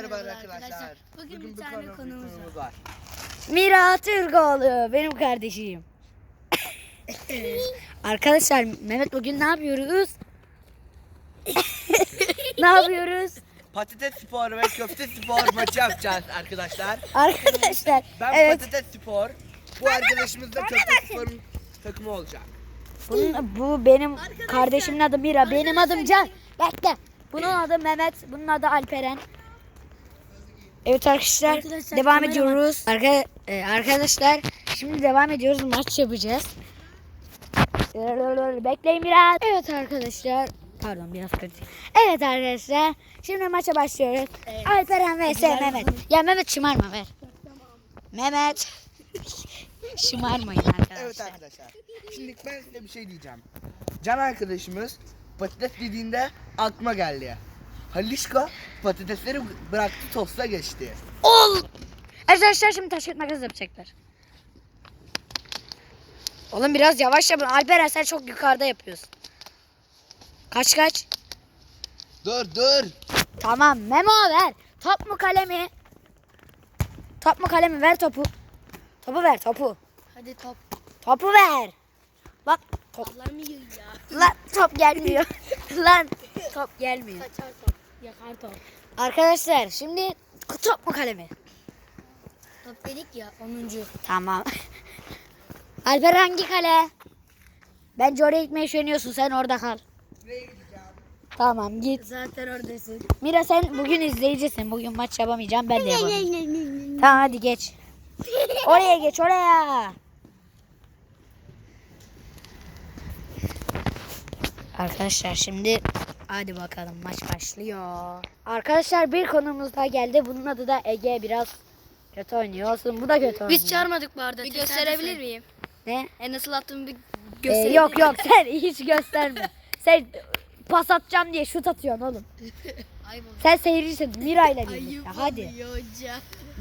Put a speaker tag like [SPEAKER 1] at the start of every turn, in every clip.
[SPEAKER 1] Merhaba arkadaşlar.
[SPEAKER 2] arkadaşlar. Bugün bir tane konumuz
[SPEAKER 1] konumuz var.
[SPEAKER 3] Mira Türkoğlu benim kardeşim. Arkadaşlar Mehmet bugün ne yapıyoruz? ne yapıyoruz?
[SPEAKER 1] Patates spor ve köfte spor maçı yapacağız arkadaşlar.
[SPEAKER 3] Arkadaşlar
[SPEAKER 1] Ben
[SPEAKER 3] evet
[SPEAKER 1] patates spor. Bu arkadaşımız da köfte sporun takımı olacak.
[SPEAKER 3] bunun, bu benim kardeşimin adı Mira benim adım Can. Bekle. Bunun adı Mehmet bunun adı Alperen. Evet arkadaşlar,
[SPEAKER 2] Arkadaşlar,
[SPEAKER 3] devam ediyoruz. Arka, e, arkadaşlar şimdi devam ediyoruz maç yapacağız. Bekleyin biraz. Evet arkadaşlar. Pardon biraz kötü. Evet arkadaşlar. Şimdi maça başlıyoruz.
[SPEAKER 2] Evet.
[SPEAKER 3] Alperen vs Mehmet. Ya Mehmet şımarma ver. Mehmet. Şımarmayın arkadaşlar.
[SPEAKER 1] Evet arkadaşlar. Şimdi ben size bir şey diyeceğim. Can arkadaşımız patates dediğinde aklıma geldi. Halişko patatesleri bıraktı tosta geçti.
[SPEAKER 3] Ol. Arkadaşlar şimdi taş kağıt makas yapacaklar. Oğlum biraz yavaş yapın. Alperen sen çok yukarıda yapıyorsun. Kaç kaç?
[SPEAKER 1] Dur dur.
[SPEAKER 3] Tamam Memo ver. Top mu kalemi? Top mu kalemi ver topu. Topu ver topu.
[SPEAKER 2] Hadi top.
[SPEAKER 3] Topu ver. Bak top.
[SPEAKER 2] Allah'ım yiyor ya.
[SPEAKER 3] Lan top gelmiyor. Lan top gelmiyor.
[SPEAKER 2] Kaçar top. Yakar top.
[SPEAKER 3] Arkadaşlar şimdi top mu kalemi?
[SPEAKER 2] Top dedik ya 10.
[SPEAKER 3] Tamam. Alper hangi kale? Bence oraya gitmeye üşeniyorsun. Sen orada kal. Tamam git.
[SPEAKER 2] Zaten oradasın.
[SPEAKER 3] Mira sen bugün izleyicisin. Bugün maç yapamayacağım. Ben de yapamayacağım. Tamam hadi geç. Oraya geç oraya. Arkadaşlar şimdi hadi bakalım maç başlıyor. Arkadaşlar bir konumuz daha geldi. Bunun adı da Ege biraz kötü oynuyor. Olsun bu da kötü oynuyor.
[SPEAKER 2] Biz çağırmadık bu arada. Bir gösterebilir miyim?
[SPEAKER 3] Ne?
[SPEAKER 2] E nasıl attığımı bir
[SPEAKER 3] Ee,
[SPEAKER 2] gösterebilir
[SPEAKER 3] yok yok sen hiç gösterme. sen pas atacağım diye şut atıyorsun oğlum.
[SPEAKER 2] Ayıp
[SPEAKER 3] Sen seyircisin Mira ile birlikte.
[SPEAKER 2] Ayıp
[SPEAKER 3] Hadi.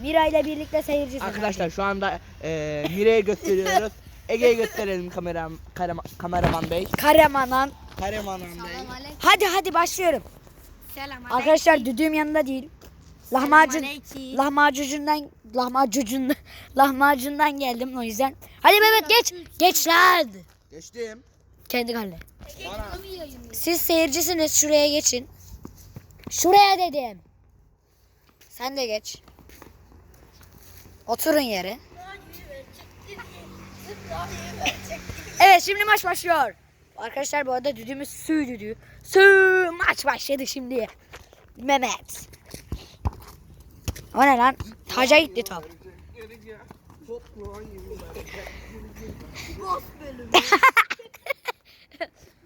[SPEAKER 3] Mira ile birlikte seyircisin.
[SPEAKER 1] Arkadaşlar şu anda e, Mire'ye gösteriyoruz. Ege'ye gösterelim kameram, karama, kameraman bey.
[SPEAKER 3] hadi. Karamanan.
[SPEAKER 2] Selam aleyküm.
[SPEAKER 3] Hadi hadi başlıyorum.
[SPEAKER 2] Selam
[SPEAKER 3] Arkadaşlar düdüğüm yanında değil. Lahmacun
[SPEAKER 2] aleyküm.
[SPEAKER 3] lahmacundan lahmacundan lahmacundan geldim o yüzden. Hadi Mehmet geç. Geç lan.
[SPEAKER 1] Geçtim.
[SPEAKER 3] Kendi.
[SPEAKER 1] Bana.
[SPEAKER 3] Siz seyircisiniz şuraya geçin. Şuraya dedim. Sen de geç. Oturun yere. Evet şimdi maç başlıyor. Arkadaşlar bu arada düdüğümüz sü düdüğü. Sü maç başladı şimdi. Mehmet. O ne lan? Taca gitti top.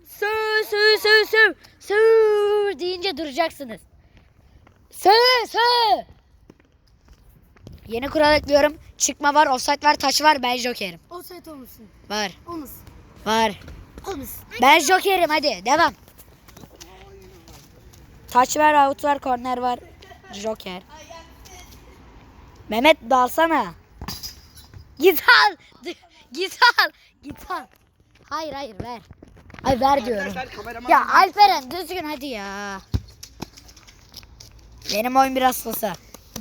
[SPEAKER 3] Sü sü sü sü sü deyince duracaksınız. Sü sü. Yeni kural ekliyorum. Çıkma var, offside var, taç var. Ben jokerim.
[SPEAKER 2] O set olmuşsun.
[SPEAKER 3] Var,
[SPEAKER 2] Olmuşsun.
[SPEAKER 3] var. Ben jokerim hadi devam. Taç var, out var, korner var. Joker. Mehmet dalsana. Git al. Git al. Git al. Hayır hayır ver. Ay ver diyorum. Ya Alperen düzgün hadi ya. Benim oyun biraz sosa.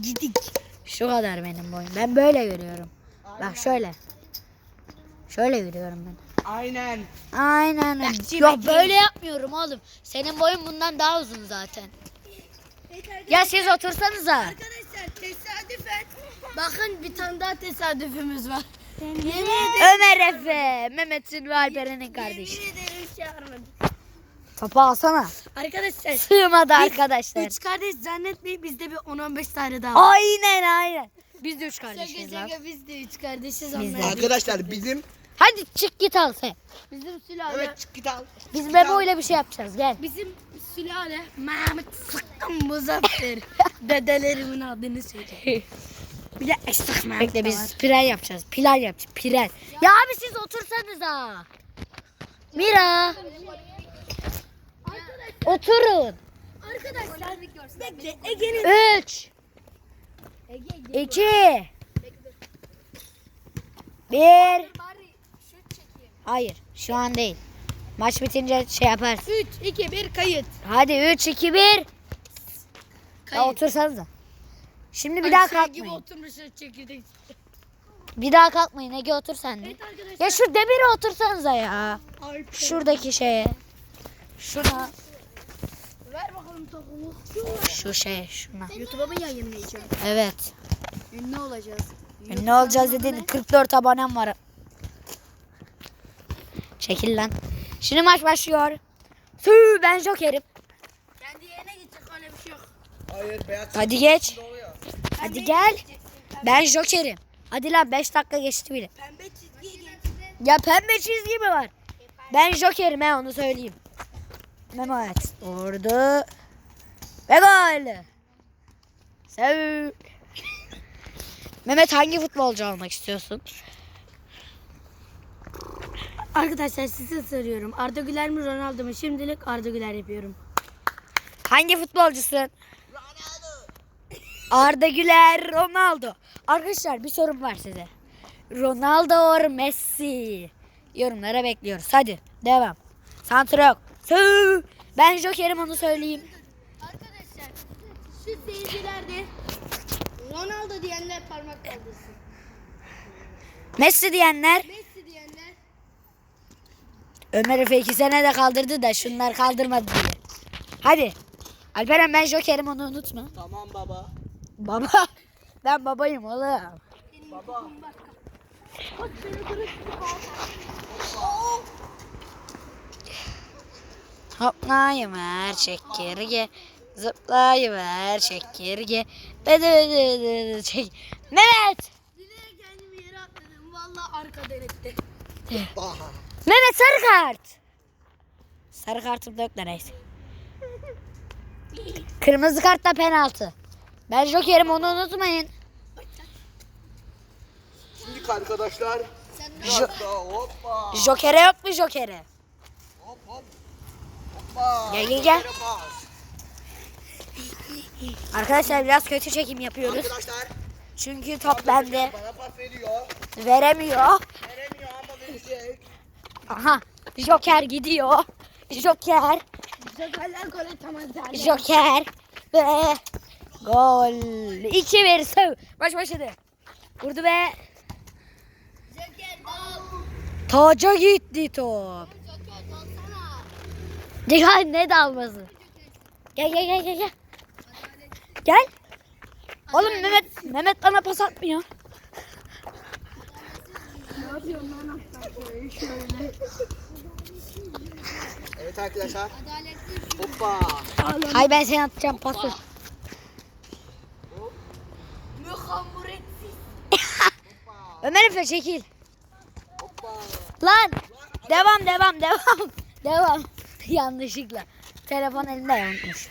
[SPEAKER 3] Gidik. Şu kadar benim boyum. Ben böyle görüyorum. Bak şöyle. Şöyle görüyorum ben.
[SPEAKER 1] Aynen.
[SPEAKER 3] Aynen. Yok böyle yapmıyorum oğlum. Senin boyun bundan daha uzun zaten. Ya siz otursanıza.
[SPEAKER 2] Arkadaşlar tesadüfen. Bakın bir tane daha tesadüfümüz var.
[SPEAKER 3] Ömer Efe. Mehmet'in ve Alperen'in kardeşi.
[SPEAKER 2] Yemin ederim çağırmadım.
[SPEAKER 3] Topu alsana.
[SPEAKER 2] Arkadaşlar.
[SPEAKER 3] Sığmadı arkadaşlar.
[SPEAKER 2] Üç kardeş zannetmeyin bizde bir 10-15 tane daha var.
[SPEAKER 3] Aynen aynen. Biz de üç kardeşiz lan.
[SPEAKER 2] şaka biz de üç kardeşiz
[SPEAKER 3] Biz de.
[SPEAKER 1] Arkadaşlar bizim
[SPEAKER 3] Hadi çık git al sen.
[SPEAKER 2] Bizim sülale.
[SPEAKER 1] evet çık git al.
[SPEAKER 3] Biz Memo ile bir şey yapacağız gel.
[SPEAKER 2] Bizim sülale Mehmet Sıkkın Muzaffer. Dedelerimin adını söyle. Bir de Esnaf Mehmet
[SPEAKER 3] Bekle biz spiral yapacağız. Plan yapacağız. Piral. Ya abi siz otursanıza. Mira. Oturun.
[SPEAKER 2] Arkadaşlar bekle Ege'nin
[SPEAKER 3] 3 2 1 Hayır şu an değil. Maç bitince şey yaparsın.
[SPEAKER 2] 3 2 1 kayıt.
[SPEAKER 3] Hadi 3 2 1 Ya
[SPEAKER 2] Kayıt.
[SPEAKER 3] otursanıza. Şimdi bir daha
[SPEAKER 2] Sen gibi
[SPEAKER 3] kalkmayın.
[SPEAKER 2] oturmuşsun çekirdek.
[SPEAKER 3] Bir daha kalkmayın. Ege otur sen de.
[SPEAKER 2] Evet arkadaşlar.
[SPEAKER 3] Ya şu demire otursanıza ya.
[SPEAKER 2] Alper.
[SPEAKER 3] Şuradaki şeye. Şuna.
[SPEAKER 2] Ver bakalım topumu.
[SPEAKER 3] Şu şeye şuna.
[SPEAKER 2] YouTube'a mı yayınlayacağım?
[SPEAKER 3] Evet.
[SPEAKER 2] Ünlü olacağız.
[SPEAKER 3] Ne olacağız dedin 44 abonem var. Çekil lan. Şimdi maç başlıyor. Sü ben jokerim.
[SPEAKER 2] Kendi yerine gidecek öyle bir şey yok.
[SPEAKER 1] Hayır beyaz
[SPEAKER 3] Hadi geç. Hadi gel. Ben jokerim. Hadi lan 5 dakika geçti bile.
[SPEAKER 2] Pembe çizgiye gel.
[SPEAKER 3] Ya pembe çizgi mi var? Ben jokerim he onu söyleyeyim. Mehmet vurdu. Ve gol. Sev. Mehmet hangi futbolcu olmak istiyorsun?
[SPEAKER 2] Arkadaşlar size soruyorum. Arda Güler mi Ronaldo mu? Şimdilik Arda Güler yapıyorum.
[SPEAKER 3] Hangi futbolcusun? Arda Güler, Ronaldo. Arkadaşlar bir sorum var size. Ronaldo or Messi? Yorumlara bekliyoruz. Hadi devam. Santra yok. Ben jokerim onu söyleyeyim.
[SPEAKER 2] Arkadaşlar şu seyircilerde Ronaldo diyenler parmak kaldırsın.
[SPEAKER 3] Messi diyenler
[SPEAKER 2] Messi diyenler
[SPEAKER 3] Ömer Efe iki sene de kaldırdı da şunlar kaldırmadı diye. Hadi. Alperen ben jokerim onu unutma.
[SPEAKER 1] Tamam baba.
[SPEAKER 3] Baba. Ben babayım oğlum.
[SPEAKER 1] Baba.
[SPEAKER 3] Hoplayıver çekirge. Zıplayıver çekirge. Bede bede bede çek. Mehmet.
[SPEAKER 2] Bilerek kendimi yere atladım. Valla arkadan etti.
[SPEAKER 3] Mehmet sarı kart. Sarı kartım da yok da neyse. Kırmızı kart da penaltı. Ben jokerim onu unutmayın.
[SPEAKER 1] Şimdi arkadaşlar.
[SPEAKER 3] Jo-
[SPEAKER 1] hoppa.
[SPEAKER 3] Jokere yok mu jokere?
[SPEAKER 1] Hop hop. Hoppa.
[SPEAKER 3] Gel, gel, gel. Arkadaşlar biraz kötü çekim yapıyoruz.
[SPEAKER 1] Arkadaşlar.
[SPEAKER 3] Çünkü top bende.
[SPEAKER 1] Bana pas veriyor.
[SPEAKER 3] Veremiyor.
[SPEAKER 1] Veremiyor ama verecek.
[SPEAKER 3] Aha. Joker gidiyor. Joker.
[SPEAKER 2] Jokerler gol atamazlar.
[SPEAKER 3] Joker. Ve gol. 2-1 sev. Baş başladı. Vurdu ve
[SPEAKER 2] Joker
[SPEAKER 3] taca gitti top.
[SPEAKER 2] Joker dalsana.
[SPEAKER 3] Dikkat ne dalması. Gel gel gel gel gel. Gel. Oğlum Mehmet Mehmet bana pas atmıyor.
[SPEAKER 2] Yapıyorsun lan hatta şöyle.
[SPEAKER 1] Evet arkadaşlar. Hoppa.
[SPEAKER 3] Hay ben seni atacağım pası.
[SPEAKER 2] Muhammuretsiz.
[SPEAKER 3] Ömer Efe çekil.
[SPEAKER 1] Hoppa.
[SPEAKER 3] Lan. Devam devam devam. Devam. Yanlışlıkla. Telefon elinde unutmuş.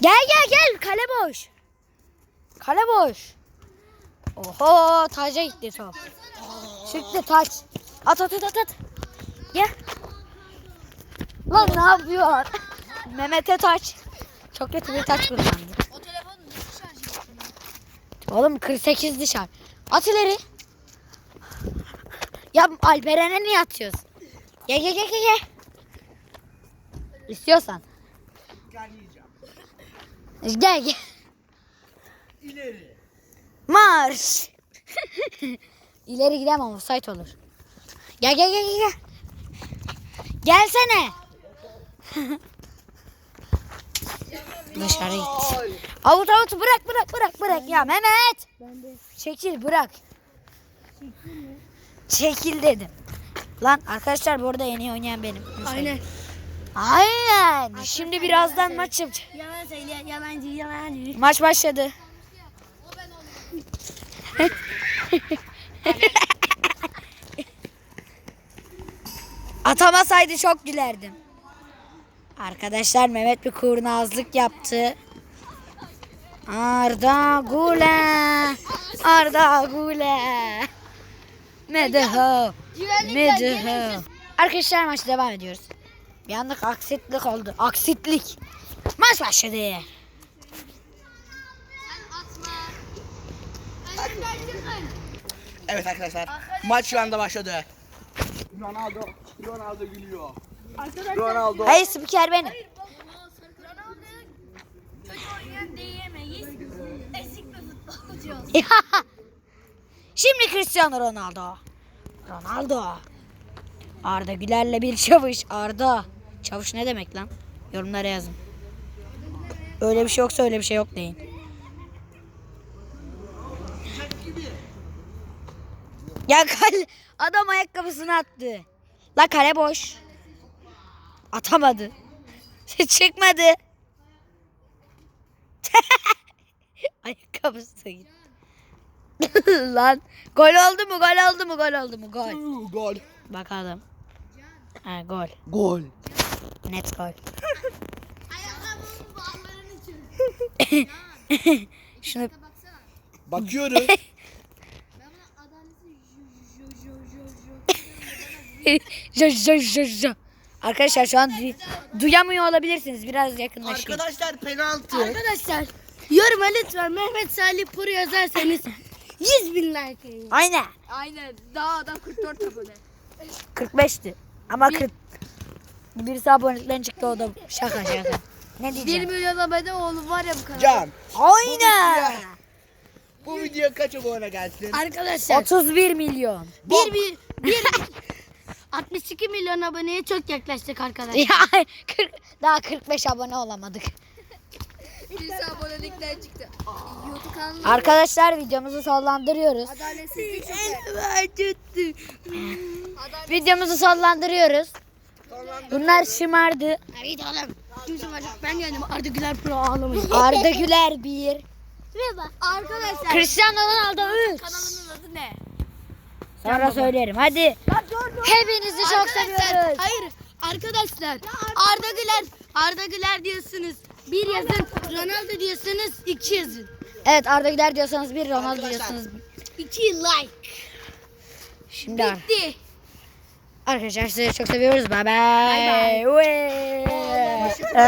[SPEAKER 3] Gel gel gel kale boş. Kale boş. Oho taca gitti top. Çıktı taç. At at at at. Gel. Lan ne yapıyor? Mehmet'e taç. Çok kötü bir taç kullandı.
[SPEAKER 2] O telefonu nasıl şarj ettin?
[SPEAKER 3] Oğlum 48 dışarı. At ileri. Ya Alperen'e niye atıyorsun? Gel gel gel. gel. İstiyorsan.
[SPEAKER 1] Gelmeyeceğim.
[SPEAKER 3] Gel gel.
[SPEAKER 1] İleri.
[SPEAKER 3] Marş. İleri gidemem offside olur. Gel gel gel gel. gel. Gelsene. Dışarı gitti. Avut avut bırak bırak bırak bırak ya Mehmet. Çekil bırak. Çekil dedim. Lan arkadaşlar bu arada en iyi oynayan benim.
[SPEAKER 2] Aynen.
[SPEAKER 3] Aynen. Şimdi birazdan maç yapacağız.
[SPEAKER 2] Yalan söyle, yalancı, yalancı.
[SPEAKER 3] Maç başladı. Atamasaydı çok gülerdim. Arkadaşlar Mehmet bir kurnazlık yaptı. Arda Gule. Arda Gule. Medeho. Medeho. Arkadaşlar maç devam ediyoruz. Bir anlık aksitlik oldu. Aksitlik. Maç başladı.
[SPEAKER 1] Evet arkadaşlar. Maç şu anda başladı. Ronaldo. Ronaldo gülüyor. Ronaldo.
[SPEAKER 3] Hayır spiker benim.
[SPEAKER 2] Ronaldo'ya kötü oynayan diyemeyiz.
[SPEAKER 3] Şimdi Cristiano Ronaldo. Ronaldo. Arda Güler'le bir çavuş. Arda. Çavuş ne demek lan? Yorumlara yazın. Öyle bir şey yoksa öyle bir şey yok deyin. Ya kale, adam ayakkabısını attı. La kale boş. Atamadı. Çıkmadı. Ayakkabısı da gitti. Lan gol oldu mu gol oldu mu gol oldu mu gol.
[SPEAKER 1] Gol.
[SPEAKER 3] Bakalım. Ha gol.
[SPEAKER 1] Gol.
[SPEAKER 3] Net gol.
[SPEAKER 2] Ayakkabımın bağlarını çöz.
[SPEAKER 3] Şunu
[SPEAKER 1] Bakıyoruz.
[SPEAKER 2] Ben buna adaleti jo jo Jo, jo, jo,
[SPEAKER 3] jo. Arkadaşlar şu an duy- duyamıyor olabilirsiniz. Biraz yakınlaşın.
[SPEAKER 1] Arkadaşlar penaltı.
[SPEAKER 2] Arkadaşlar yoruma lütfen Mehmet Salih Puru yazarsanız 100 bin like yayın.
[SPEAKER 3] Aynen.
[SPEAKER 2] Aynen. Daha adam 44 abone.
[SPEAKER 3] 45'ti. Ama 40. Birisi abonelikten çıktı o da şaka şaka. Ne
[SPEAKER 2] 1
[SPEAKER 3] diyeceğim?
[SPEAKER 2] milyon abone oğlum var ya bu kanalda.
[SPEAKER 1] Can.
[SPEAKER 3] Aynen.
[SPEAKER 1] Bu video kaç abone gelsin?
[SPEAKER 2] Arkadaşlar
[SPEAKER 3] 31 milyon.
[SPEAKER 2] bir bir bir 62 milyon aboneye çok yaklaştık arkadaşlar.
[SPEAKER 3] Ya 40, daha 45 abone olamadık.
[SPEAKER 2] Birisi abonelikten çıktı. YouTube kanalı
[SPEAKER 3] Arkadaşlar videomuzu sonlandırıyoruz.
[SPEAKER 2] adaletsizlik çok
[SPEAKER 3] Videomuzu sonlandırıyoruz. Bunlar şımardı.
[SPEAKER 2] Evet oğlum. Kimse var. Ben geldim. Arda Güler Pro ağlamayın.
[SPEAKER 3] Arda Güler 1.
[SPEAKER 2] Merhaba. Arkadaşlar.
[SPEAKER 3] Cristiano Ronaldo 3.
[SPEAKER 2] Kanalının adı ne?
[SPEAKER 3] Sonra söylerim. Hadi. Hepinizi çok
[SPEAKER 2] Arkadaşlar,
[SPEAKER 3] seviyoruz.
[SPEAKER 2] Hayır. Arkadaşlar. Arda Güler. Arda Güler diyorsunuz. Bir yazın. Ronaldo diyorsunuz. iki yazın.
[SPEAKER 3] Evet Arda Güler diyorsanız bir, Ronaldo diyorsanız bir.
[SPEAKER 2] İki like.
[SPEAKER 3] Şimdi
[SPEAKER 2] Bitti.
[SPEAKER 3] arkadaşlar sizi çok seviyoruz. Bye bye. Bye bye.